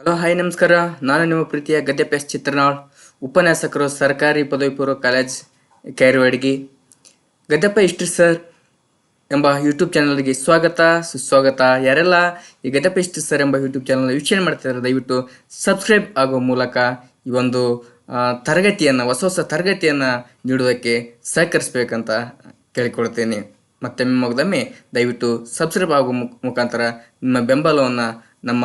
Hello, hi, ನಮಸ್ಕಾರ. ನಾನು ನಿಮ್ಮ ಪ್ರೀತಿಯ ಗದ್ದೆ ಪೆಸ್ ಚಿತ್ರನಾಳ್, ಉಪನ್ಯಾಸಕರು ಸರ್ಕಾರಿ ಪದವಿ ಪೂರ್ವ ಕಾಲೇಜ್ ಕ್ಯಾರಿವಾಡಿಗಿ ಗದ್ದೆಪ್ಪ ಇಷ್ಟ್ರಿ ಸರ್ ಎಂಬ ಯೂಟ್ಯೂಬ್ ಚಾನಲ್ಗೆ ಸ್ವಾಗತ, ಸುಸ್ವಾಗತ. ಯಾರೆಲ್ಲ ಈ ಗದ್ದೆಪ್ಪ ಇಷ್ಟ್ರಿ ಸರ್ ಎಂಬ ಯೂಟ್ಯೂಬ್ ಚಾನಲ್ ವೀಕ್ಷಣೆ ಮಾಡ್ತಿದ್ದಾರೆ ದಯವಿಟ್ಟು ಸಬ್ಸ್ಕ್ರೈಬ್ ಆಗುವ ಮೂಲಕ ಈ ಒಂದು ತರಗತಿಯನ್ನು, ಹೊಸ ಹೊಸ ತರಗತಿಯನ್ನು ನೀಡುವುದಕ್ಕೆ ಸಹಕರಿಸಬೇಕಂತ ಕೇಳಿಕೊಳ್ತೇನೆ. ಮತ್ತೆ ಮಗದೊಮ್ಮೆ ದಯವಿಟ್ಟು ಸಬ್ಸ್ಕ್ರೈಬ್ ಆಗುವ ಮುಖ- ಮುಖಾಂತರ ನಿಮ್ಮ ಬೆಂಬಲವನ್ನು ನಮ್ಮ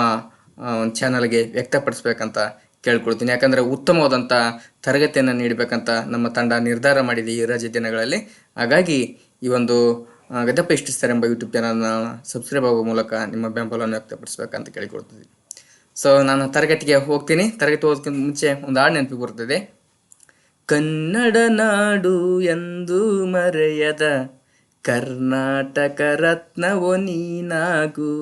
ಒಂದು ಚಾನಲ್ಗೆ ವ್ಯಕ್ತಪಡಿಸ್ಬೇಕಂತ ಕೇಳ್ಕೊಳ್ತೀನಿ. ಯಾಕಂದರೆ ಉತ್ತಮವಾದಂಥ ತರಗತಿಯನ್ನು ನೀಡಬೇಕಂತ ನಮ್ಮ ತಂಡ ನಿರ್ಧಾರ ಮಾಡಿದೆ ಈ ರಜೆ ದಿನಗಳಲ್ಲಿ. ಹಾಗಾಗಿ ಈ ಒಂದು ಗದಪ್ಪ ಇಷ್ಟು ಇಷ್ಟಿಸ್ತಾರೆ ಎಂಬ ಯೂಟ್ಯೂಬ್ ಚಾನಲ್ನ ಸಬ್ಸ್ಕ್ರೈಬ್ ಆಗುವ ಮೂಲಕ ನಿಮ್ಮ ಬೆಂಬಲವನ್ನು ವ್ಯಕ್ತಪಡಿಸ್ಬೇಕಂತ ಕೇಳಿಕೊಳ್ತೀನಿ. ಸೊ ನಾನು ತರಗತಿಗೆ ಹೋಗ್ತೀನಿ. ತರಗತಿ ಹೋಗೋದಕ್ಕಿಂತ ಮುಂಚೆ ಒಂದು ಹಾಡು ನೆನಪಿಗೆ ಬರ್ತದೆ. ಕನ್ನಡ ನಾಡು ಎಂದು ಮರೆಯದ ಕರ್ನಾಟಕ ರತ್ನವೋ ನೀನಾಗು,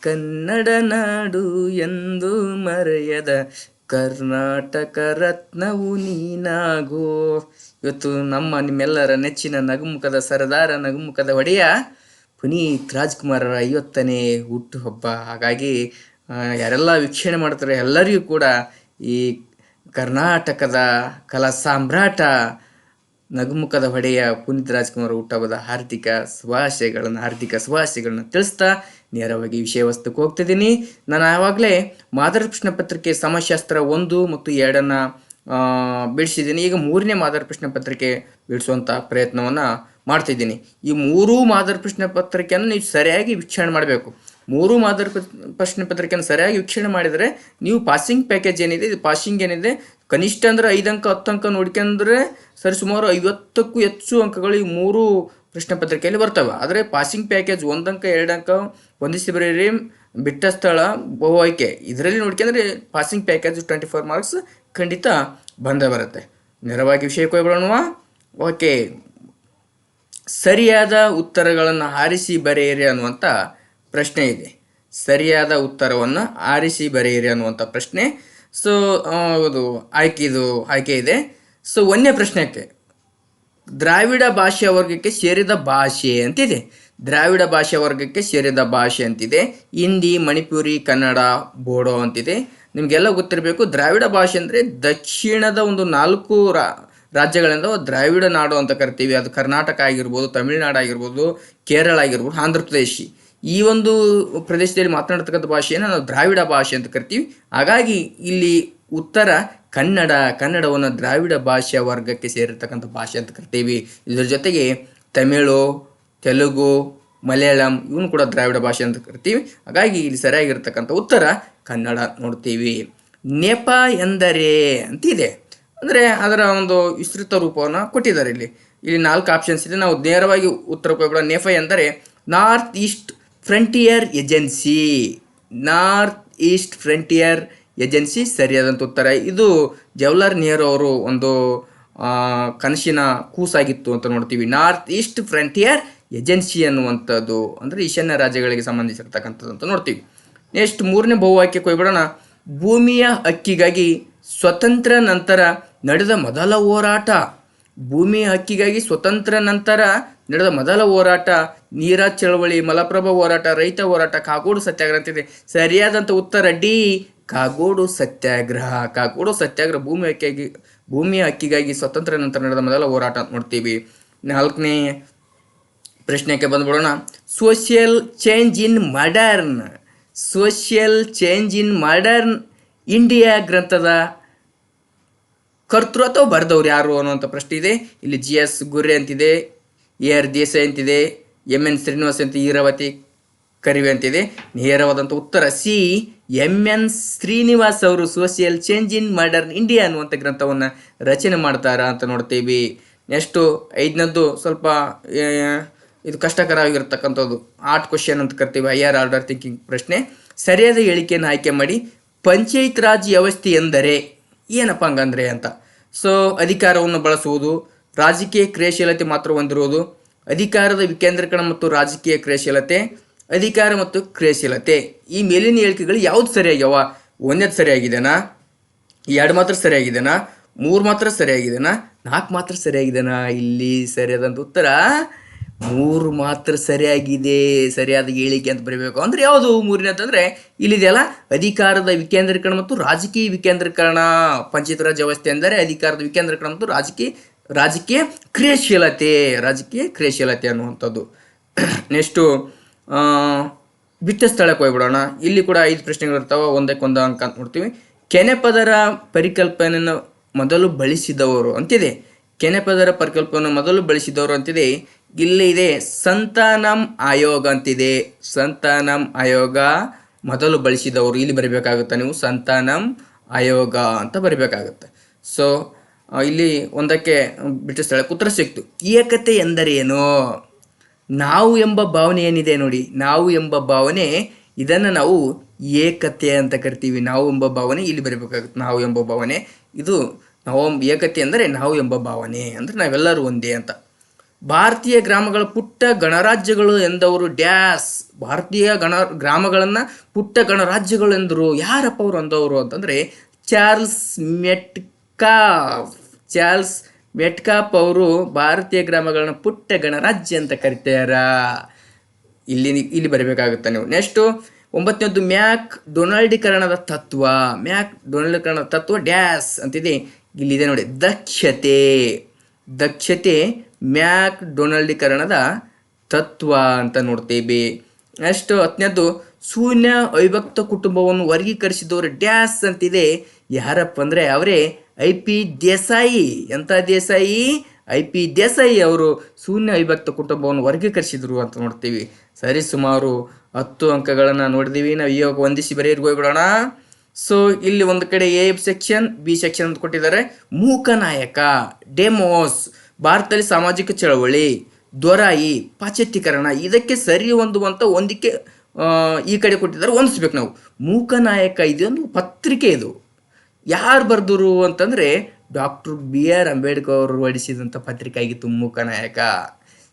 ಕನ್ನಡ ನಾಡು ಎಂದು ಮರೆಯದ ಕರ್ನಾಟಕ ರತ್ನವು ನೀನಾಗೋ. ಇವತ್ತು ನಮ್ಮ ನಿಮ್ಮೆಲ್ಲರ ನೆಚ್ಚಿನ ನಗುಮುಖದ ಸರದಾರ, ನಗುಮುಖದ ಒಡೆಯ ಪುನೀತ್ ರಾಜ್ಕುಮಾರರ ಐವತ್ತನೇ ಹುಟ್ಟುಹಬ್ಬ. ಹಾಗಾಗಿ ಯಾರೆಲ್ಲ ವೀಕ್ಷಣೆ ಮಾಡ್ತಾರೆ ಎಲ್ಲರಿಗೂ ಕೂಡ ಈ ಕರ್ನಾಟಕದ ಕಲಾ ಸಾಮ್ರಾಟ ನಗುಮುಖದ ಹೊಡೆಯ ಪುನೀತ್ ರಾಜ್ಕುಮಾರ್ ಹುಟ್ಟಹಬ್ಬದ ಹಾರ್ದಿಕ ಶುಭಾಶಯಗಳನ್ನು ಹಾರ್ದಿಕ ಶುಭಾಶಯಗಳನ್ನು ತಿಳಿಸ್ತಾ ನೇರವಾಗಿ ವಿಷಯ ವಸ್ತುಕ್ಕೆ ಹೋಗ್ತಿದ್ದೀನಿ. ನಾನು ಆವಾಗಲೇ ಮಾದರಿ ಪ್ರಶ್ನೆ ಪತ್ರಿಕೆ ಸಮಶಾಸ್ತ್ರ ಒಂದು ಮತ್ತು ಎರಡನ್ನು ಬಿಡಿಸಿದ್ದೀನಿ ಈಗ ಮೂರನೇ ಮಾದರಿ ಪ್ರಶ್ನೆ ಪತ್ರಿಕೆ ಬಿಡಿಸುವಂಥ ಪ್ರಯತ್ನವನ್ನು ಮಾಡ್ತಿದ್ದೀನಿ. ಈ ಮೂರೂ ಮಾದರಿ ಪ್ರಶ್ನೆ ಪತ್ರಿಕೆಯನ್ನು ನೀವು ಸರಿಯಾಗಿ ವೀಕ್ಷಣೆ ಮಾಡಬೇಕು. ಮೂರು ಮಾದರಿ ಪ್ರಶ್ನೆ ಪತ್ರಿಕೆಯನ್ನು ಸರಿಯಾಗಿ ವೀಕ್ಷಣೆ ಮಾಡಿದರೆ ನೀವು ಪಾಸಿಂಗ್ ಪ್ಯಾಕೇಜ್ ಏನಿದೆ, ಇದು ಪಾಸಿಂಗ್ ಏನಿದೆ, ಕನಿಷ್ಠ ಅಂದ್ರೆ ಐದು ಅಂಕ, ಹತ್ತು ಅಂಕ ನೋಡ್ಕೊಂಡ್ರೆ ಸರಿ ಸುಮಾರು ಐವತ್ತಕ್ಕೂ ಹೆಚ್ಚು ಅಂಕಗಳು ಈ ಮೂರು ಪ್ರಶ್ನೆ ಪತ್ರಿಕೆಯಲ್ಲಿ ಬರ್ತವೆ. ಆದರೆ ಪಾಸಿಂಗ್ ಪ್ಯಾಕೇಜ್ ಒಂದಂಕ ಎರಡು ಅಂಕ ಒಂದಿಸಿ ಬರೀರಿ, ಬಿಟ್ಟ ಸ್ಥಳ, ಬಹು ಆಯ್ಕೆ, ಇದರಲ್ಲಿ ನೋಡ್ಕೊಂಡ್ರೆ passing package twenty four marks ಖಂಡಿತ ಬಂದೇ ಬರುತ್ತೆ. ನೇರವಾಗಿ ವಿಷಯಕ್ಕೆ ಹೋಗ್ಬಿಡೋಣ ಓಕೆ. ಸರಿಯಾದ ಉತ್ತರಗಳನ್ನು ಆರಿಸಿ ಬರೆಯಿರಿ ಅನ್ನುವಂಥ ಪ್ರಶ್ನೆ ಇದೆ. ಸರಿಯಾದ ಉತ್ತರವನ್ನು ಆರಿಸಿ ಬರೆಯಿರಿ ಅನ್ನುವಂಥ ಪ್ರಶ್ನೆ. ಸೊ ಇದು ಆಯ್ಕೆ ಇದು, ಆಯ್ಕೆ ಇದೆ. ಸೊ ಒಂದನೇ ಪ್ರಶ್ನೆಗೆ, ದ್ರಾವಿಡ ಭಾಷೆಯ ವರ್ಗಕ್ಕೆ ಸೇರಿದ ಭಾಷೆ ಅಂತಿದೆ. ದ್ರಾವಿಡ ಭಾಷೆಯ ವರ್ಗಕ್ಕೆ ಸೇರಿದ ಭಾಷೆ ಅಂತಿದೆ. ಹಿಂದಿ, ಮಣಿಪುರಿ, ಕನ್ನಡ, ಬೋಡೋ ಅಂತಿದೆ. ನಿಮಗೆಲ್ಲ ಗೊತ್ತಿರಬೇಕು, ದ್ರಾವಿಡ ಭಾಷೆ ಅಂದರೆ ದಕ್ಷಿಣದ ಒಂದು ನಾಲ್ಕು ರಾ, ರಾಜ್ಯಗಳಿಂದ ದ್ರಾವಿಡ ನಾಡು ಅಂತ ಕರಿತೀವಿ. ಅದು ಕರ್ನಾಟಕ ಆಗಿರ್ಬೋದು, ತಮಿಳುನಾಡು ಆಗಿರ್ಬೋದು, ಕೇರಳ ಆಗಿರ್ಬೋದು, ಆಂಧ್ರ ಪ್ರದೇಶಿ. ಈ ಒಂದು ಪ್ರದೇಶದಲ್ಲಿ ಮಾತನಾಡ್ತಕ್ಕಂಥ ಭಾಷೆಯನ್ನು ನಾವು ದ್ರಾವಿಡ ಭಾಷೆ ಅಂತ ಕರಿತೀವಿ. ಹಾಗಾಗಿ ಇಲ್ಲಿ ಉತ್ತರ ಕನ್ನಡ, ಕನ್ನಡವನ್ನು ದ್ರಾವಿಡ ಭಾಷೆಯ ವರ್ಗಕ್ಕೆ ಸೇರಿರ್ತಕ್ಕಂಥ ಭಾಷೆ ಅಂತ ಕರಿತೀವಿ. ಇದರ ಜೊತೆಗೆ ತಮಿಳು, ತೆಲುಗು, ಮಲಯಾಳಂ ಇವನು ಕೂಡ ದ್ರಾವಿಡ ಭಾಷೆ ಅಂತ ಕರಿತೀವಿ. ಹಾಗಾಗಿ ಇಲ್ಲಿ ಸರಿಯಾಗಿರ್ತಕ್ಕಂಥ ಉತ್ತರ ಕನ್ನಡ ನೋಡ್ತೀವಿ. ನೆಪ ಎಂದರೆ ಅಂತಿದೆ. ಅಂದರೆ ಅದರ ಒಂದು ವಿಸ್ತೃತ ರೂಪವನ್ನು ಕೊಟ್ಟಿದ್ದಾರೆ ಇಲ್ಲಿ. ಇಲ್ಲಿ ನಾಲ್ಕು ಆಪ್ಷನ್ಸ್ ಇದೆ. ನಾವು ನೇರವಾಗಿ ಉತ್ತರ ಕೊಡೋಣ. ನೆಫ ಎಂದರೆ north east frontier agency north east frontier agency ಸರಿಯಾದಂಥ ಉತ್ತರ. ಇದು ಜವಹರ್ಲಾಲ್ ನೆಹರು ಅವರು ಒಂದು ಕನಸಿನ ಕೂಸಾಗಿತ್ತು ಅಂತ ನೋಡ್ತೀವಿ. ನಾರ್ತ್ ಈಸ್ಟ್ ಫ್ರಂಟಿಯರ್ ಏಜೆನ್ಸಿ ಅನ್ನುವಂಥದ್ದು, ಅಂದರೆ ಈಶಾನ್ಯ ರಾಜ್ಯಗಳಿಗೆ ಸಂಬಂಧಿಸಿರ್ತಕ್ಕಂಥದ್ದು ಅಂತ ನೋಡ್ತೀವಿ. ನೆಕ್ಸ್ಟ್ ಮೂರನೇ ಬಹುವಾಕ್ಯಕ್ಕೆ ಹೋಗ್ಬಿಡೋಣ ಭೂಮಿಯ ಹಕ್ಕಿಗಾಗಿ ಸ್ವತಂತ್ರ ನಂತರ ನಡೆದ ಮೊದಲ ಹೋರಾಟ. ಭೂಮಿಯ ಹಕ್ಕಿಗಾಗಿ ಸ್ವತಂತ್ರ ನಂತರ ನಡೆದ ಮೊದಲ ಹೋರಾಟ ನೀರ ಚಳವಳಿ, ಮಲಪ್ರಭಾ ಹೋರಾಟ, ರೈತ ಹೋರಾಟ, ಕಾಗೋಡು ಸತ್ಯಾಗ್ರಹ ಅಂತಿದೆ ಸರಿಯಾದಂಥ ಉತ್ತರ ಡಿ, ಕಾಗೋಡು ಸತ್ಯಾಗ್ರಹ. ಕಾಗೋಡು ಸತ್ಯಾಗ್ರಹ ಭೂಮಿ ಹಕ್ಕಿಗಾಗಿ ಭೂಮಿಯ ಹಕ್ಕಿಗಾಗಿ ಸ್ವತಂತ್ರ ನಂತರ ನಡೆದ ಮೊದಲ ಹೋರಾಟ ಅಂತ ನೋಡ್ತೀವಿ. ನಾಲ್ಕನೇ ಪ್ರಶ್ನೆಗೆ ಬಂದ್ಬಿಡೋಣ. Social change in modern. Social change in modern India ಗ್ರಂಥದ ಕರ್ತೃತ್ವ ಬರೆದವ್ರು ಯಾರು ಅನ್ನುವಂಥ ಪ್ರಶ್ನೆ ಇದೆ. ಇಲ್ಲಿ ಜಿ ಎಸ್ ಗುರ್ರೆ ಅಂತಿದೆ. ಎ ಆರ್ ದೇಸಾಯಿ ಅಂತಿದೆ ಎಂ ಎನ್ ಶ್ರೀನಿವಾಸ್ ಅಂತ ಈರಾವತಿ ಕರಿವೆ ಅಂತಿದೆ. ನೇರವಾದಂಥ ಉತ್ತರ, ಸಿ ಎಂ ಎನ್ ಶ್ರೀನಿವಾಸ್ ಅವರು social change in modern India ಅನ್ನುವಂಥ ಗ್ರಂಥವನ್ನು ರಚನೆ ಮಾಡ್ತಾರ ಅಂತ ನೋಡ್ತೀವಿ. ನೆಕ್ಸ್ಟು ಐದನದ್ದು ಸ್ವಲ್ಪ ಇದು ಕಷ್ಟಕರವಾಗಿರ್ತಕ್ಕಂಥದ್ದು ಆರ್ಟ್ ಕ್ವಶನ್ ಅಂತ ಕರಿತಿವಿ ಐ ಆರ್ ಆರ್ಡರ್ ಥಿಂಕಿಂಗ್ ಪ್ರಶ್ನೆ. ಸರಿಯಾದ ಹೇಳಿಕೆಯನ್ನು ಆಯ್ಕೆ ಮಾಡಿ, ಪಂಚಾಯತ್ ರಾಜ್ ವ್ಯವಸ್ಥೆ ಎಂದರೆ ಏನಪ್ಪ ಹಂಗಂದ್ರೆ ಅಂತ. ಸೊ ಅಧಿಕಾರವನ್ನು ಬಳಸುವುದು ರಾಜಕೀಯ ಕ್ರಿಯಾಶೀಲತೆ ಮಾತ್ರ ಹೊಂದಿರುವುದು ಅಧಿಕಾರದ ವಿಕೇಂದ್ರೀಕರಣ ಮತ್ತು ರಾಜಕೀಯ ಕ್ರಿಯಾಶೀಲತೆ, ಅಧಿಕಾರ ಮತ್ತು ಕ್ರಿಯಾಶೀಲತೆ. ಈ ಮೇಲಿನ ಹೇಳಿಕೆಗಳು ಯಾವ್ದು ಸರಿಯಾಗ್ಯಾವ? ಒಂದೇದು ಸರಿಯಾಗಿದೆನಾ? ಎರಡು ಮಾತ್ರ ಸರಿಯಾಗಿದೆನಾ? ಮೂರು ಮಾತ್ರ ಸರಿಯಾಗಿದೆನಾ? ನಾಲ್ಕು ಮಾತ್ರ ಸರಿಯಾಗಿದೆನಾ? ಇಲ್ಲಿ ಸರಿಯಾದಂಥ ಉತ್ತರ, ಮೂರು ಮಾತ್ರ ಸರಿಯಾಗಿದೆ. ಸರಿಯಾದ ಹೇಳಿಕೆ ಅಂತ ಬರೀಬೇಕು. ಅಂದ್ರೆ ಯಾವುದು ಮೂರನೇ ಅಂತಂದ್ರೆ ಇಲ್ಲಿದೆಯಲ್ಲ, ಅಧಿಕಾರದ ವಿಕೇಂದ್ರೀಕರಣ ಮತ್ತು ರಾಜಕೀಯ ವಿಕೇಂದ್ರೀಕರಣ. ಪಂಚಾಯತ್ ರಾಜ್ ವ್ಯವಸ್ಥೆ ಅಂದರೆ ಅಧಿಕಾರದ ವಿಕೇಂದ್ರೀಕರಣ ಮತ್ತು ರಾಜಕೀಯ ರಾಜಕೀಯ ಕ್ರಿಯಾಶೀಲತೆ ರಾಜಕೀಯ ಕ್ರಿಯಾಶೀಲತೆ ಅನ್ನುವಂಥದ್ದು. ನೆಕ್ಸ್ಟು ಬಿಟ್ಟ ಸ್ಥಳಕ್ಕೆ ಹೋಗ್ಬಿಡೋಣ. ಇಲ್ಲಿ ಕೂಡ ಐದು ಪ್ರಶ್ನೆಗಳು ಇರ್ತಾವೆ, ಒಂದಕ್ಕೊಂದು ಅಂಕ ಅಂತ ನೋಡ್ತೀವಿ. ಕೆನೆಪದರ ಪರಿಕಲ್ಪನೆಯನ್ನು ಮೊದಲು ಬಳಸಿದವರು ಅಂತಿದೆ. ಕೆನೆಪದರ ಪರಿಕಲ್ಪನೆಯನ್ನು ಮೊದಲು ಬಳಸಿದವರು ಅಂತಿದೆ. ಇಲ್ಲಿ ಇದೆ, ಸಂತಾನಂ ಆಯೋಗ ಅಂತಿದೆ. ಸಂತಾನಂ ಆಯೋಗ ಮೊದಲು ಬಳಸಿದವರು. ಇಲ್ಲಿ ಬರಬೇಕಾಗುತ್ತೆ ನೀವು ಸಂತಾನಂ ಆಯೋಗ ಅಂತ ಬರಿಬೇಕಾಗುತ್ತೆ. ಸೊ ಇಲ್ಲಿ ಒಂದಕ್ಕೆ ಬಿಟ್ಟ ಸ್ಥಳಕ್ಕೆ ಉತ್ತರ ಸಿಕ್ತು. ಏಕತೆ ಎಂದರೇನು? ನಾವು ಎಂಬ ಭಾವನೆ ಏನಿದೆ ನೋಡಿ, ನಾವು ಎಂಬ ಭಾವನೆ, ಇದನ್ನು ನಾವು ಏಕತೆ ಅಂತ ಕರಿತೀವಿ. ನಾವು ಎಂಬ ಭಾವನೆ, ಇಲ್ಲಿ ಬರಬೇಕಾಗುತ್ತೆ ನಾವು ಎಂಬ ಭಾವನೆ. ಇದು ನಾವು ಏಕತೆ ಅಂದರೆ ನಾವು ಎಂಬ ಭಾವನೆ ಅಂದರೆ ನಾವೆಲ್ಲರೂ ಒಂದೇ ಅಂತ. ಭಾರತೀಯ ಗ್ರಾಮಗಳ ಪುಟ್ಟ ಗಣರಾಜ್ಯಗಳು ಎಂದವರು ಡ್ಯಾಸ್. ಭಾರತೀಯ ಗಣ, ಗ್ರಾಮಗಳನ್ನು ಪುಟ್ಟ ಗಣರಾಜ್ಯಗಳು ಎಂದರು. ಯಾರಪ್ಪ ಅವರು ಅಂದವರು ಅಂತಂದರೆ ಚಾರ್ಲ್ಸ್ ಮೆಟ್ಕಾಫ್ ಚಾರ್ಲ್ಸ್ ಮೆಟ್ಕಾಪ್ ಅವರು ಭಾರತೀಯ ಗ್ರಾಮಗಳನ್ನು ಪುಟ್ಟ ಗಣರಾಜ್ಯ ಅಂತ ಕರಿತಾರ. ಇಲ್ಲಿ ಇಲ್ಲಿ ಬರಬೇಕಾಗುತ್ತೆ ನೀವು. ನೆಕ್ಸ್ಟು ಒಂಬತ್ತನೇದು ಮ್ಯಾಕ್ ಡೊನಾಲ್ಡೀಕರಣದ ತತ್ವ. ಮ್ಯಾಕ್ ಡೊನಾಲ್ಡೀಕರಣದ ತತ್ವ ಡ್ಯಾಸ್ ಅಂತಿದೆ. ಇಲ್ಲಿದೆ ನೋಡಿ, ದಕ್ಷತೆ. ದಕ್ಷತೆ ಮ್ಯಾಕ್ ಡೊನಾಲ್ಡೀಕರಣದ ತತ್ವ ಅಂತ ನೋಡ್ತೇವೆ. ನೆಕ್ಸ್ಟ್ ಹತ್ತನೇದು ಶೂನ್ಯ ಅವಿಭಕ್ತ ಕುಟುಂಬವನ್ನು ವರ್ಗೀಕರಿಸಿದವರು ಡ್ಯಾಸ್ ಅಂತಿದೆ. ಯಾರಪ್ಪ ಅಂದರೆ ಅವರೇ ಐ ಪಿ ದೇಸಾಯಿ. ಎಂಥ ದೇಸಾಯಿ? ಐ ಪಿ ದೇಸಾಯಿ ಅವರು ಶೂನ್ಯ ಅವಿಭಕ್ತ ಕುಟುಂಬವನ್ನು ವರ್ಗೀಕರಿಸಿದರು ಅಂತ ನೋಡ್ತೀವಿ. ಸರಿ ಸುಮಾರು ಹತ್ತು ಅಂಕಗಳನ್ನು ನೋಡಿದೀವಿ. ನಾವು ಇವಾಗ ಒಂದಿಸಿ ಬರೆಯರ್ಗೆ ಹೋಗ್ಬಿಡೋಣ ಸೊ ಇಲ್ಲಿ ಒಂದು ಕಡೆ ಎ ಸೆಕ್ಷನ್, ಬಿ ಸೆಕ್ಷನ್ ಅಂತ ಕೊಟ್ಟಿದ್ದಾರೆ. ಮೂಕನಾಯಕ ಡೆಮೋಸ್, ಭಾರತದಲ್ಲಿ ಸಾಮಾಜಿಕ ಚಳವಳಿ ದೊರಾಯಿ ಪಾಶ್ಚಾತ್ಯೀಕರಣ, ಇದಕ್ಕೆ ಸರಿ ಹೊಂದುವಂಥ ಒಂದಕ್ಕೆ ಈ ಕಡೆ ಕೊಟ್ಟಿದ್ದಾರೆ. ಹೊಂದಿಸ್ಬೇಕು ನಾವು. ಮೂಕನಾಯಕ ಇದೊಂದು ಪತ್ರಿಕೆ ಇದು. ಯಾರು ಬರೆದರು ಅಂತಂದರೆ ಡಾಕ್ಟರ್ ಬಿ ಆರ್ ಅಂಬೇಡ್ಕರ್ ಅವರು ಹೊರಡಿಸಿದಂಥ ಪತ್ರಿಕೆ ಆಗಿತ್ತು ಮೂಕನಾಯಕ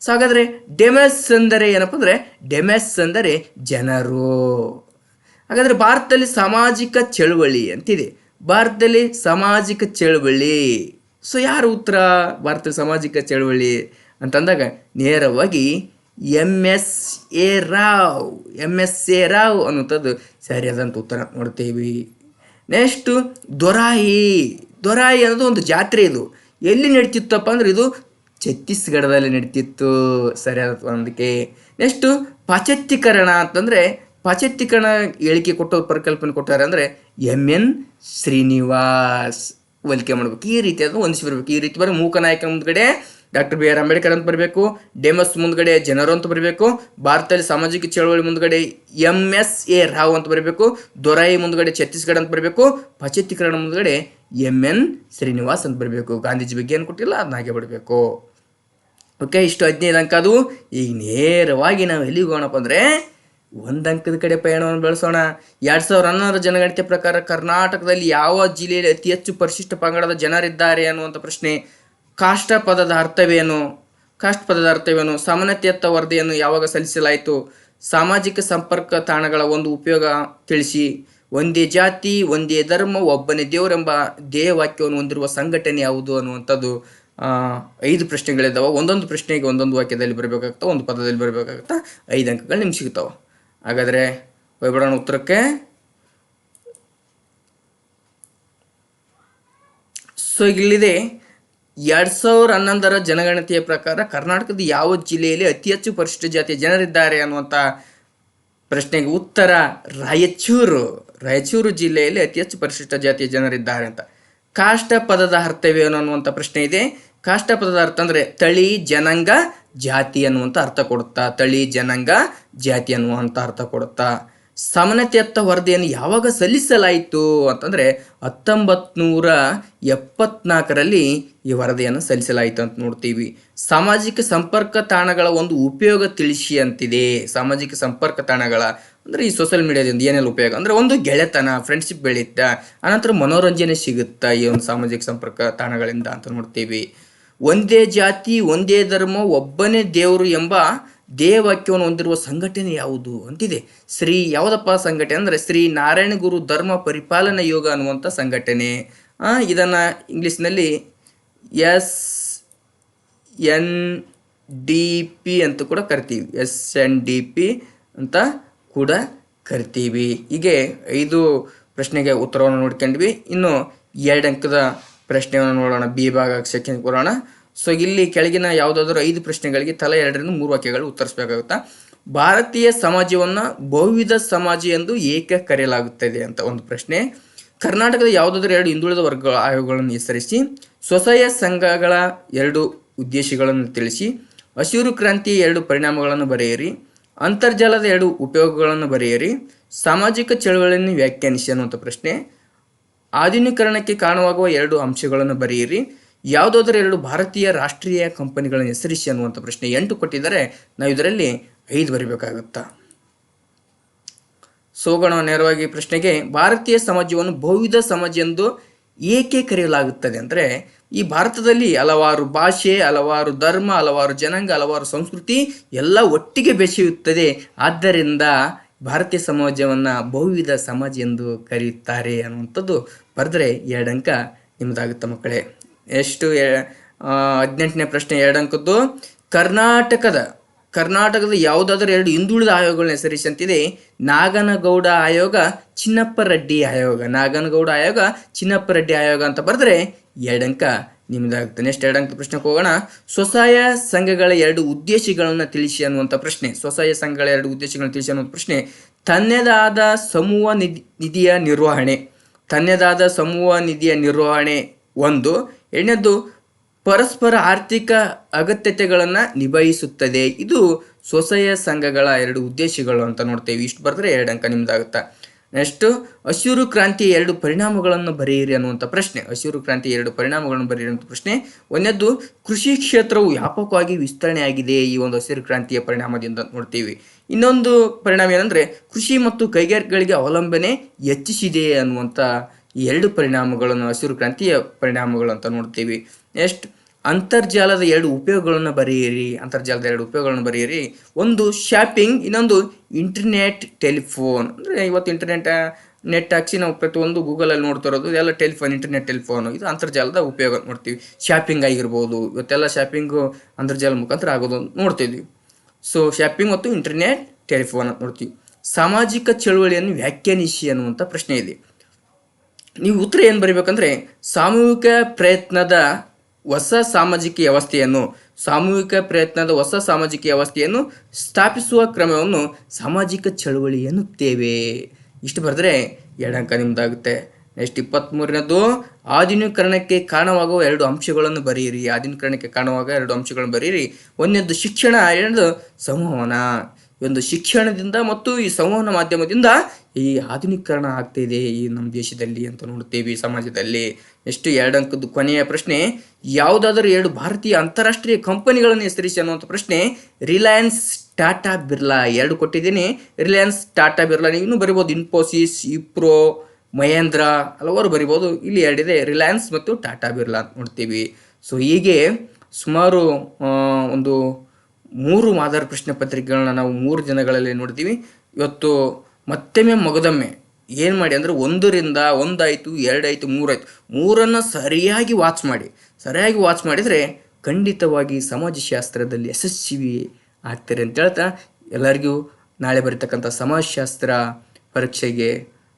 ಸೊ ಹಾಗಾದರೆ ಡೆಮೆಸ್ ಅಂದರೆ ಏನಪ್ಪ ಅಂದರೆ ಡೆಮೆಸ್ ಅಂದರೆ ಜನರು. ಹಾಗಾದರೆ ಭಾರತದಲ್ಲಿ ಸಾಮಾಜಿಕ ಚಳುವಳಿ ಅಂತಿದೆ. ಭಾರತದಲ್ಲಿ ಸಾಮಾಜಿಕ ಚಳುವಳಿ. ಸೊ ಯಾರು ಉತ್ತರ? ಭಾರತದ ಸಾಮಾಜಿಕ ಚಳುವಳಿ ಅಂತಂದಾಗ ನೇರವಾಗಿ M S A Rao. M S A Rao ಅನ್ನುವಂಥದ್ದು ಸರಿಯಾದಂಥ ಉತ್ತರ ನೋಡ್ತೀವಿ. ನೆಕ್ಸ್ಟು ದೊರಾಯಿ. ದೊರಾಯಿ ಅನ್ನೋದು ಒಂದು ಜಾತ್ರೆ ಇದು. ಎಲ್ಲಿ ನಡೀತಿತ್ತಪ್ಪ ಅಂದ್ರೆ ಇದು ಛತ್ತೀಸ್ಗಢದಲ್ಲಿ ನಡೀತಿತ್ತು. ಸರಿಯಾದ ಒಂದಕ್ಕೆ ನೆಕ್ಸ್ಟು ಪಾಶ್ಚಾತ್ಯೀಕರಣ ಅಂತಂದ್ರೆ ಪಾಶ್ಚಾತ್ಯೀಕರಣ ಹೇಳಿಕೆ ಕೊಟ್ಟು ಪರಿಕಲ್ಪನೆ ಕೊಟ್ಟಾರೆ ಅಂದ್ರೆ ಎಂ ಎನ್. ಶ್ರೀನಿವಾಸ್. ಹೋಲಿಕೆ ಮಾಡ್ಬೇಕು. ಈ ರೀತಿ ಅದನ್ನು ಹೊಂದಿಸಿ ಬರ್ಬೇಕು ಈ ರೀತಿ ಬರೋ ಮೂಕನಾಯಕನ ಮುಂದ್ಗಡೆ ಡಾಕ್ಟರ್ ಬಿ ಆರ್ ಅಂಬೇಡ್ಕರ್ ಅಂತ ಬರಬೇಕು, ಡೆಮಸ್ ಮುಂದ್ಗಡೆ ಜನರು ಅಂತ ಬರಬೇಕು, ಭಾರತದಲ್ಲಿ ಸಾಮಾಜಿಕ ಚಳವಳಿ ಮುಂದ್ಗಡೆ ಎಂ ಎಸ್ ಎ ರಾವ್ ಅಂತ ಬರಬೇಕು ದೊರಾಯಿ ಮುಂದ್ಗಡೆ ಛತ್ತೀಸ್ಗಢ ಅಂತ ಬರಬೇಕು, ಪಚಿತ್ರೀಕರಣ ಮುಂದ್ಗಡೆ ಎಂ ಎನ್ ಶ್ರೀನಿವಾಸ್ ಅಂತ ಬರಬೇಕು. ಗಾಂಧೀಜಿ ಬಗ್ಗೆ ಏನು ಕೊಟ್ಟಿಲ್ಲ, ಅದನ್ನ ಹಾಗೆ ಬಿಡಬೇಕು. ಓಕೆ, ಇಷ್ಟು ಹದಿನೈದು ಅಂಕ ಅದು. ಈಗ ನೇರವಾಗಿ ನಾವು ಎಲ್ಲಿಗೆ ಹೋಗೋಣಪ್ಪ ಅಂದರೆ ಒಂದು ಅಂಕದ ಕಡೆ ಪಯಣವನ್ನು ಬೆಳೆಸೋಣ. ಎರಡು ಸಾವಿರದ ಹನ್ನೊಂದರ ಜನಗಣತಿ ಪ್ರಕಾರ ಕರ್ನಾಟಕದಲ್ಲಿ ಯಾವ ಜಿಲ್ಲೆಯಲ್ಲಿ ಅತಿ ಹೆಚ್ಚು ಪರಿಶಿಷ್ಟ ಪಂಗಡದ ಜನರಿದ್ದಾರೆ ಅನ್ನುವಂಥ ಪ್ರಶ್ನೆ. ಕಾಷ್ಟ ಪದದ ಅರ್ಥವೇನು? ಕಾಷ್ಟ ಪದದ ಅರ್ಥವೇನು? ಸಮಾನತೆಯತ್ತ ವರದಿಯನ್ನು ಯಾವಾಗ ಸಲ್ಲಿಸಲಾಯಿತು? ಸಾಮಾಜಿಕ ಸಂಪರ್ಕ ತಾಣಗಳ ಒಂದು ಉಪಯೋಗ ತಿಳಿಸಿ. ಒಂದೇ ಜಾತಿ, ಒಂದೇ ಧರ್ಮ, ಒಬ್ಬನೇ ದೇವರೆಂಬ ಧ್ಯೇಯ ವಾಕ್ಯವನ್ನು ಹೊಂದಿರುವ ಸಂಘಟನೆ ಯಾವುದು ಅನ್ನುವಂಥದ್ದು ಐದು ಪ್ರಶ್ನೆಗಳಿದ್ದಾವೆ ಒಂದೊಂದು ಪ್ರಶ್ನೆಗೆ ಒಂದೊಂದು ವಾಕ್ಯದಲ್ಲಿ ಬರಬೇಕಾಗ್ತಾ ಒಂದು ಪದದಲ್ಲಿ ಬರಬೇಕಾಗ್ತಾ ಐದು ಅಂಕಗಳು ನಿಮ್ಗೆ ಸಿಗ್ತಾವೆ. ಹಾಗಾದರೆ ಹೋಗ್ಬಿಡೋಣ ಉತ್ತರಕ್ಕೆ. ಸೊ ಇಲ್ಲಿದೆ. ಎರಡು ಸಾವಿರ ಹನ್ನೊಂದರ ಜನಗಣತಿಯ ಪ್ರಕಾರ ಕರ್ನಾಟಕದ ಯಾವ ಜಿಲ್ಲೆಯಲ್ಲಿ ಅತಿ ಹೆಚ್ಚು ಪರಿಶಿಷ್ಟ ಜಾತಿಯ ಜನರಿದ್ದಾರೆ ಅನ್ನುವಂಥ ಪ್ರಶ್ನೆಗೆ ಉತ್ತರ ರಾಯಚೂರು. ರಾಯಚೂರು ಜಿಲ್ಲೆಯಲ್ಲಿ ಅತಿ ಹೆಚ್ಚು ಪರಿಶಿಷ್ಟ ಜಾತಿಯ ಜನರಿದ್ದಾರೆ ಅಂತ. ಕಾಷ್ಟ ಪದದ ಅರ್ಥವೇನು ಅನ್ನುವಂಥ ಪ್ರಶ್ನೆ ಇದೆ. ಕಾಷ್ಟ ಪದದ ಅರ್ಥ ಅಂದರೆ ತಳಿ, ಜನಾಂಗ, ಜಾತಿ ಅನ್ನುವಂಥ ಅರ್ಥ ಕೊಡುತ್ತಾ, ತಳಿ, ಜನಾಂಗ, ಜಾತಿ ಅನ್ನುವಂಥ ಅರ್ಥ ಕೊಡುತ್ತಾ. ಸಮಾನತೆಯತ್ತ ವರದಿಯನ್ನು ಯಾವಾಗ ಸಲ್ಲಿಸಲಾಯಿತು ಅಂತಂದರೆ ಹತ್ತೊಂಬತ್ತು ನೂರ ಎಪ್ಪತ್ನಾಲ್ಕರಲ್ಲಿ ಈ ವರದಿಯನ್ನು ಸಲ್ಲಿಸಲಾಯಿತು ಅಂತ ನೋಡ್ತೀವಿ. ಸಾಮಾಜಿಕ ಸಂಪರ್ಕ ತಾಣಗಳ ಒಂದು ಉಪಯೋಗ ತಿಳಿಸಿ ಅಂತಿದೆ. ಸಾಮಾಜಿಕ ಸಂಪರ್ಕ ತಾಣಗಳ ಅಂದರೆ ಈ ಸೋಷಿಯಲ್ ಮೀಡಿಯಾದಿಂದ ಏನೆಲ್ಲ ಉಪಯೋಗ? ಅಂದರೆ ಒಂದು ಗೆಳೆತನ ಫ್ರೆಂಡ್ಶಿಪ್ ಬೆಳೆಯುತ್ತಾ ಅನಂತರ ಮನೋರಂಜನೆ ಸಿಗುತ್ತಾ ಈ ಒಂದು ಸಾಮಾಜಿಕ ಸಂಪರ್ಕ ತಾಣಗಳಿಂದ ಅಂತ ನೋಡ್ತೀವಿ. ಒಂದೇ ಜಾತಿ, ಒಂದೇ ಧರ್ಮ, ಒಬ್ಬನೇ ದೇವರು ಎಂಬ ದೇಹವಾಕ್ಯವನ್ನು ಹೊಂದಿರುವ ಸಂಘಟನೆ ಯಾವುದು ಅಂತಿದೆ. ಶ್ರೀ ಯಾವುದಪ್ಪ ಸಂಘಟನೆ ಅಂದರೆ ಶ್ರೀ ನಾರಾಯಣ ಗುರು ಧರ್ಮ ಪರಿಪಾಲನಾ ಯೋಗ ಅನ್ನುವಂಥ ಸಂಘಟನೆ. ಇದನ್ನ ಇಂಗ್ಲೀಷ್ನಲ್ಲಿ ಎಸ್ ಎನ್ ಡಿ ಪಿ ಅಂತ ಕೂಡ ಕರಿತೀವಿ. ಎಸ್ ಎನ್ ಡಿ ಪಿ ಅಂತ ಕೂಡ ಕರಿತೀವಿ. ಹೀಗೆ ಐದು ಪ್ರಶ್ನೆಗೆ ಉತ್ತರವನ್ನು ನೋಡ್ಕೊಂಡ್ವಿ. ಇನ್ನು ಎರಡು ಅಂಕದ ಪ್ರಶ್ನೆಯನ್ನು ನೋಡೋಣ. ಬಿ ಭಾಗ ಸೆಕೆಂಡ್ ಕೊಡೋಣ ಸೊ ಇಲ್ಲಿ ಕೆಳಗಿನ ಯಾವುದಾದ್ರೂ ಐದು ಪ್ರಶ್ನೆಗಳಿಗೆ ತಲಾ ಎರಡರಿಂದ ಮೂರು ವಾಕ್ಯಗಳು ಉತ್ತರಿಸಬೇಕಾಗುತ್ತಾ? ಭಾರತೀಯ ಸಮಾಜವನ್ನು ಬಹುವಿಧ ಸಮಾಜ ಎಂದು ಏಕೆ ಕರೆಯಲಾಗುತ್ತದೆ ಅಂತ ಒಂದು ಪ್ರಶ್ನೆ. ಕರ್ನಾಟಕದ ಯಾವುದಾದ್ರೂ ಎರಡು ಹಿಂದುಳಿದ ವರ್ಗ ಆಯೋಗಗಳನ್ನು ಹೆಸರಿಸಿ, ಸ್ವಸಹಾಯ ಸಂಘಗಳ ಎರಡು ಉದ್ದೇಶಗಳನ್ನು ತಿಳಿಸಿ, ಹಸಿರು ಕ್ರಾಂತಿಯ ಎರಡು ಪರಿಣಾಮಗಳನ್ನು ಬರೆಯಿರಿ, ಅಂತರ್ಜಾಲದ ಎರಡು ಉಪಯೋಗಗಳನ್ನು ಬರೆಯಿರಿ, ಸಾಮಾಜಿಕ ಚಳುವಳಿಯನ್ನು ವ್ಯಾಖ್ಯಾನಿಸಿ ಅನ್ನುವಂಥ ಪ್ರಶ್ನೆ. ಆಧುನೀಕರಣಕ್ಕೆ ಕಾರಣವಾಗುವ ಎರಡು ಅಂಶಗಳನ್ನು ಬರೆಯಿರಿ ಯಾವುದಾದರೂ ಎರಡು ಭಾರತೀಯ ರಾಷ್ಟ್ರೀಯ ಕಂಪನಿಗಳನ್ನು ಹೆಸರಿಸಿ ಅನ್ನುವಂಥ ಪ್ರಶ್ನೆ ಎಂಟು ಕೊಟ್ಟಿದ್ದಾರೆ. ನಾವು ಇದರಲ್ಲಿ ಐದು ಬರೀಬೇಕಾಗುತ್ತಾ? ಸೋಗಣ, ನೇರವಾಗಿ ಪ್ರಶ್ನೆಗೆ. ಭಾರತೀಯ ಸಮಾಜವನ್ನು ಬಹುವಿಧ ಸಮಾಜ ಎಂದು ಏಕೆ ಕರೆಯಲಾಗುತ್ತದೆ ಅಂದರೆ, ಈ ಭಾರತದಲ್ಲಿ ಹಲವಾರು ಭಾಷೆ, ಹಲವಾರು ಧರ್ಮ, ಹಲವಾರು ಜನಾಂಗ, ಹಲವಾರು ಸಂಸ್ಕೃತಿ ಎಲ್ಲ ಒಟ್ಟಿಗೆ ಬೆಸೆಯುತ್ತದೆ. ಆದ್ದರಿಂದ ಭಾರತೀಯ ಸಮಾಜವನ್ನು ಬಹುವಿಧ ಸಮಾಜ ಎಂದು ಕರೆಯುತ್ತಾರೆ ಅನ್ನುವಂಥದ್ದು ಬರೆದ್ರೆ ಎರಡು ಅಂಕ ನಿಮ್ಮದಾಗುತ್ತೆ ಮಕ್ಕಳೇ? ಎಷ್ಟು ಹದಿನೆಂಟನೇ ಪ್ರಶ್ನೆ ಎರಡು ಅಂಕದ್ದು ಕರ್ನಾಟಕದ ಕರ್ನಾಟಕದ ಯಾವುದಾದ್ರೂ ಎರಡು ಹಿಂದುಳಿದ ಆಯೋಗಗಳನ್ನ ಹೆಸರಿಸಂತಿದೆ ನಾಗನಗೌಡ ಆಯೋಗ ಚಿನ್ನಪ್ಪ ರೆಡ್ಡಿ ಆಯೋಗ. ನಾಗನಗೌಡ ಆಯೋಗ ಚಿನ್ನಪ್ಪ ರೆಡ್ಡಿ ಆಯೋಗ ಅಂತ ಬರೆದ್ರೆ ಎರಡಂಕ ನಿಮ್ದಾಗುತ್ತೆ. ನೆಕ್ಸ್ಟ್ ಎರಡು ಅಂಕ ಪ್ರಶ್ನೆಗೆ ಹೋಗೋಣ. ಸ್ವಸಹಾಯ ಸಂಘಗಳ ಎರಡು ಉದ್ದೇಶಗಳನ್ನು ತಿಳಿಸಿ ಅನ್ನುವಂಥ ಪ್ರಶ್ನೆ. ಸ್ವಸಹಾಯ ಸಂಘಗಳ ಎರಡು ಉದ್ದೇಶಗಳನ್ನು ತಿಳಿಸಿ ಅನ್ನುವಂಥ ಪ್ರಶ್ನೆ. ತನ್ನದಾದ ಸಮೂಹ ನಿಧಿ, ನಿಧಿಯ ನಿರ್ವಹಣೆ. ತನ್ನದಾದ ಸಮೂಹ ನಿಧಿಯ ನಿರ್ವಹಣೆ ಒಂದು. ಎರಡನೇದು ಪರಸ್ಪರ ಆರ್ಥಿಕ ಅಗತ್ಯತೆಗಳನ್ನು ನಿಭಾಯಿಸುತ್ತದೆ. ಇದು ಸ್ವಸಹಾಯ ಸಂಘಗಳ ಎರಡು ಉದ್ದೇಶಗಳು ಅಂತ ನೋಡ್ತೇವೆ. ಇಷ್ಟು ಬರೆದ್ರೆ ಎರಡು ಅಂಕ ನಿಮ್ದಾಗುತ್ತಾ. ನೆಕ್ಸ್ಟ್ ಹಸಿರು ಕ್ರಾಂತಿಯ ಎರಡು ಪರಿಣಾಮಗಳನ್ನು ಬರೆಯಿರಿ ಅನ್ನುವಂಥ ಪ್ರಶ್ನೆ. ಹಸಿರು ಕ್ರಾಂತಿಯ ಎರಡು ಪರಿಣಾಮಗಳನ್ನು ಬರೆಯಿರಿ ಅಂತ ಪ್ರಶ್ನೆ. ಒಂದೇದು ಕೃಷಿ ಕ್ಷೇತ್ರವು ವ್ಯಾಪಕವಾಗಿ ವಿಸ್ತರಣೆಯಾಗಿದೆ ಈ ಒಂದು ಹಸಿರು ಕ್ರಾಂತಿಯ ಪರಿಣಾಮದಿಂದ ನೋಡ್ತೀವಿ. ಇನ್ನೊಂದು ಪರಿಣಾಮ ಏನಂದ್ರೆ ಕೃಷಿ ಮತ್ತು ಕೈಗಾರಿಕೆಗಳಿಗೆ ಅವಲಂಬನೆ ಹೆಚ್ಚಿಸಿದೆ ಅನ್ನುವಂಥ ಈ ಎರಡು ಪರಿಣಾಮಗಳನ್ನು, ಹಸಿರು ಕ್ರಾಂತಿಯ ಪರಿಣಾಮಗಳು ಅಂತ ನೋಡ್ತೀವಿ. ನೆಕ್ಸ್ಟ್, ಅಂತರ್ಜಾಲದ ಎರಡು ಉಪಯೋಗಗಳನ್ನು ಬರೆಯಿರಿ. ಅಂತರ್ಜಾಲದ ಎರಡು ಉಪಯೋಗಗಳನ್ನು ಬರೆಯಿರಿ. ಒಂದು ಶಾಪಿಂಗ್, ಇನ್ನೊಂದು ಇಂಟರ್ನೆಟ್ ಟೆಲಿಫೋನ್. ಅಂದರೆ ಇವತ್ತು ಇಂಟರ್ನೆಟ್, ನೆಟ್ ಹಾಕ್ಸಿ ನಾವು ಪ್ರತಿಯೊಂದು ಗೂಗಲಲ್ಲಿ ನೋಡ್ತಾ ಇರೋದು ಎಲ್ಲ ಟೆಲಿಫೋನ್, ಇಂಟರ್ನೆಟ್ ಟೆಲಿಫೋನ್. ಇದು ಅಂತರ್ಜಾಲದ ಉಪಯೋಗ ನೋಡ್ತೀವಿ. ಶಾಪಿಂಗ್ ಆಗಿರ್ಬೋದು, ಇವತ್ತೆಲ್ಲ ಶಾಪಿಂಗು ಅಂತರ್ಜಾಲ ಮುಖಾಂತರ ಆಗೋದು ನೋಡ್ತಿದ್ವಿ. ಸೊ ಶಾಪಿಂಗ್ ಮತ್ತು ಇಂಟರ್ನೆಟ್ ಟೆಲಿಫೋನ್ ಅಂತ ನೋಡ್ತೀವಿ. ಸಾಮಾಜಿಕ ಚಳುವಳಿಯನ್ನು ವ್ಯಾಖ್ಯಾನಿಸಿ ಅನ್ನುವಂಥ ಪ್ರಶ್ನೆ ಇದೆ. ನೀವು ಉತ್ತರ ಏನು ಬರೀಬೇಕಂದ್ರೆ ಸಾಮೂಹಿಕ ಪ್ರಯತ್ನದ ಹೊಸ ಸಾಮಾಜಿಕ ವ್ಯವಸ್ಥೆಯನ್ನು, ಸಾಮೂಹಿಕ ಪ್ರಯತ್ನದ ಹೊಸ ಸಾಮಾಜಿಕ ವ್ಯವಸ್ಥೆಯನ್ನು ಸ್ಥಾಪಿಸುವ ಕ್ರಮವನ್ನು ಸಾಮಾಜಿಕ ಚಳುವಳಿ ಎನ್ನುತ್ತೇವೆ. ಇಷ್ಟು ಬರೆದ್ರೆ ಅಂಕ ನಿಮ್ದಾಗುತ್ತೆ. ನೆಕ್ಸ್ಟ್ ಇಪ್ಪತ್ತ್ಮೂರನೇದು ಆಧುನೀಕರಣಕ್ಕೆ ಕಾರಣವಾಗುವ ಎರಡು ಅಂಶಗಳನ್ನು ಬರೆಯಿರಿ. ಆಧುನೀಕರಣಕ್ಕೆ ಕಾರಣವಾಗುವ ಎರಡು ಅಂಶಗಳನ್ನು ಬರೆಯಿರಿ. ಒಂದೊಂದು ಶಿಕ್ಷಣ ಎರಡು ಸಂವಹನ. ಒಂದು ಶಿಕ್ಷಣದಿಂದ ಮತ್ತು ಈ ಸಂವಹನ ಮಾಧ್ಯಮದಿಂದ ಈ ಆಧುನೀಕರಣ ಆಗ್ತಾ ಇದೆ ಈ ನಮ್ಮ ದೇಶದಲ್ಲಿ ಅಂತ ನೋಡ್ತೇವೆ ಸಮಾಜದಲ್ಲಿ. ಎಷ್ಟು ಅಂಕದ ಕೊನೆಯ ಪ್ರಶ್ನೆ, ಯಾವುದಾದರೂ ಎರಡು ಭಾರತೀಯ ಅಂತಾರಾಷ್ಟ್ರೀಯ ಕಂಪನಿಗಳನ್ನು ಹೆಸರಿಸಿ ಅನ್ನುವಂಥ ಪ್ರಶ್ನೆ, ರಿಲಯನ್ಸ್ ಟಾಟಾ ಬಿರ್ಲಾ ಎರಡು ಕೊಟ್ಟಿದ್ದೀನಿ. ರಿಲಯನ್ಸ್ ಟಾಟಾ ಬಿರ್ಲಾ ಇನ್ನೂ ಬರಿಬೋದು. ಇನ್ಫೋಸಿಸ್, ಇಪ್ರೋ, ಮಹೇಂದ್ರ, ಹಲವಾರು ಬರಿಬೋದು. ಇಲ್ಲಿ ಎರಡಿದೆ, ರಿಲಯನ್ಸ್ ಮತ್ತು ಟಾಟಾ ಬಿರ್ಲಾ ಅಂತ ನೋಡ್ತೀವಿ. ಸೊ, ಹೀಗೆ ಸುಮಾರು ಒಂದು ಮೂರು ಮಾದರಿ ಪ್ರಶ್ನೆ ಪತ್ರಿಕೆಗಳನ್ನ ನಾವು ಮೂರು ದಿನಗಳಲ್ಲಿ ನೋಡ್ತೀವಿ. ಇವತ್ತು ಮತ್ತೊಮ್ಮೆ ಮಗದೊಮ್ಮೆ, ಏನು ಮಾಡಿ ಅಂದರೆ ಒಂದರಿಂದ ಒಂದಾಯಿತು, ಎರಡಾಯಿತು, ಮೂರಾಯಿತು, ಮೂರನ್ನು ಸರಿಯಾಗಿ ವಾಚ್ ಮಾಡಿ. ಸರಿಯಾಗಿ ವಾಚ್ ಮಾಡಿದರೆ ಖಂಡಿತವಾಗಿ ಸಮಾಜಶಾಸ್ತ್ರದಲ್ಲಿ ಯಶಸ್ವಿ ಆಗ್ತಾರೆ ಅಂತ ಹೇಳ್ತಾ ಎಲ್ಲರಿಗೂ ನಾಳೆ ಬರೀತಕ್ಕಂಥ ಸಮಾಜಶಾಸ್ತ್ರ ಪರೀಕ್ಷೆಗೆ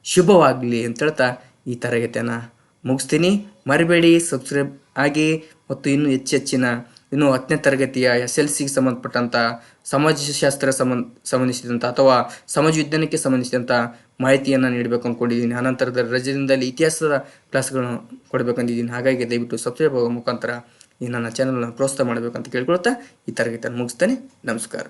ಶುಭವಾಗಲಿ ಅಂತ ಹೇಳ್ತಾ ಈ ತರಗತಿಯನ್ನು ಮುಗಿಸ್ತೀನಿ. ಮರಿಬೇಡಿ ಸಬ್ಸ್ಕ್ರೈಬ್ ಆಗಿ ಮತ್ತು ಇನ್ನೂ ಹೆಚ್ಚು ಹೆಚ್ಚಿನ ಇನ್ನು ಹತ್ತನೇ ತರಗತಿಯ ಎಸ್ ಎಲ್ ಸಿಗೆ ಸಂಬಂಧಪಟ್ಟಂಥ ಸಮಾಜಶಾಸ್ತ್ರ ಸಂಬಂಧ ಸಂಬಂಧಿಸಿದಂಥ ಅಥವಾ ಸಮಾಜ ವಿಜ್ಞಾನಕ್ಕೆ ಸಂಬಂಧಿಸಿದಂಥ ಮಾಹಿತಿಯನ್ನು ನೀಡಬೇಕು ಅಂದ್ಕೊಂಡಿದ್ದೀನಿ ಅನಂತರದ ರಜೆದಿಂದಲೇ ಇತಿಹಾಸದ ಕ್ಲಾಸ್ಗಳನ್ನು ಕೊಡಬೇಕಂದಿದ್ದೀನಿ ಹಾಗಾಗಿ ದಯವಿಟ್ಟು ಸಬ್ಸ್ಕ್ರೈಬ್ ಮುಖಾಂತರ ಈ ನನ್ನ ಚಾನಲ್ನ ಪ್ರೋತ್ಸಾಹ ಮಾಡಬೇಕಂತ ಕೇಳ್ಕೊಳ್ತಾ ಈ ತರಗತಿಯನ್ನು ಮುಗಿಸ್ತೇನೆ. ನಮಸ್ಕಾರ.